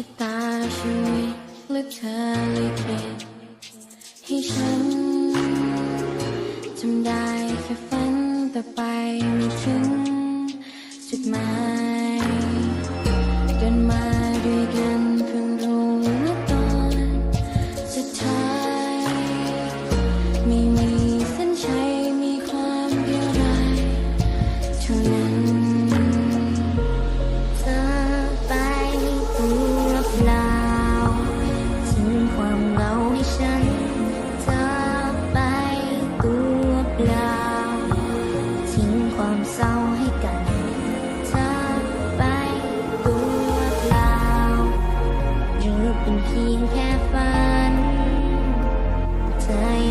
ชะตาชีวิตหรือเธอลิขิตให้ฉันจำได้แค่ฝันแต่ไปไม่ถึง เ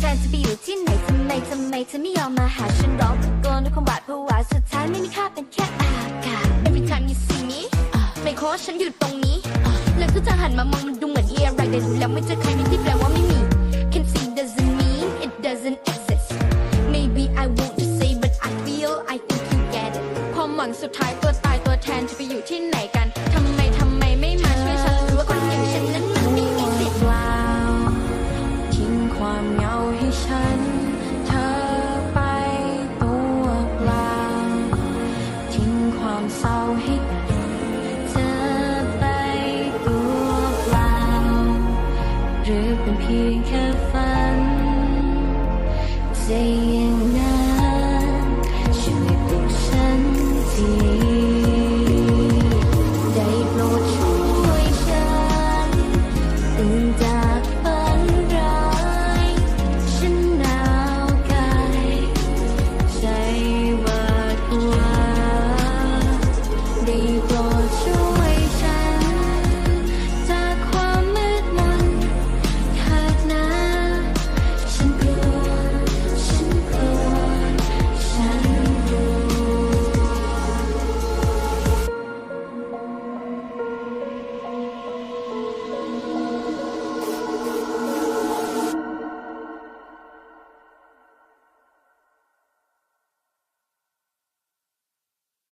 แทนจะไปอยู่ที่ไหนทำไมทำไมเธอไม่ยอมมาหาฉันร้องตะโกนด้วยความหวาดผวาสุดท้ายไม่มีค่าเป็นแค่อากาศ Every time you see me ไม่โค้ชฉันอยู่ตรงนี้ แล้วทุกเธอหันมามองมันดูเหมือนเฮียอะไรแต่ดูแล้วไม่เจอใครมีที่แปลว่าไม่มี Can see doesn't mean it doesn't exist Maybe I won't say but I feel I think you get it ความหวังสุดท้ายตัวตายตัวแทนจะไปอยู่ที่ไหนกัน พียงแค่ฝันจะยังนานช่วยปลุฉันทีได้โปรดช่วยฉันตื่นจาก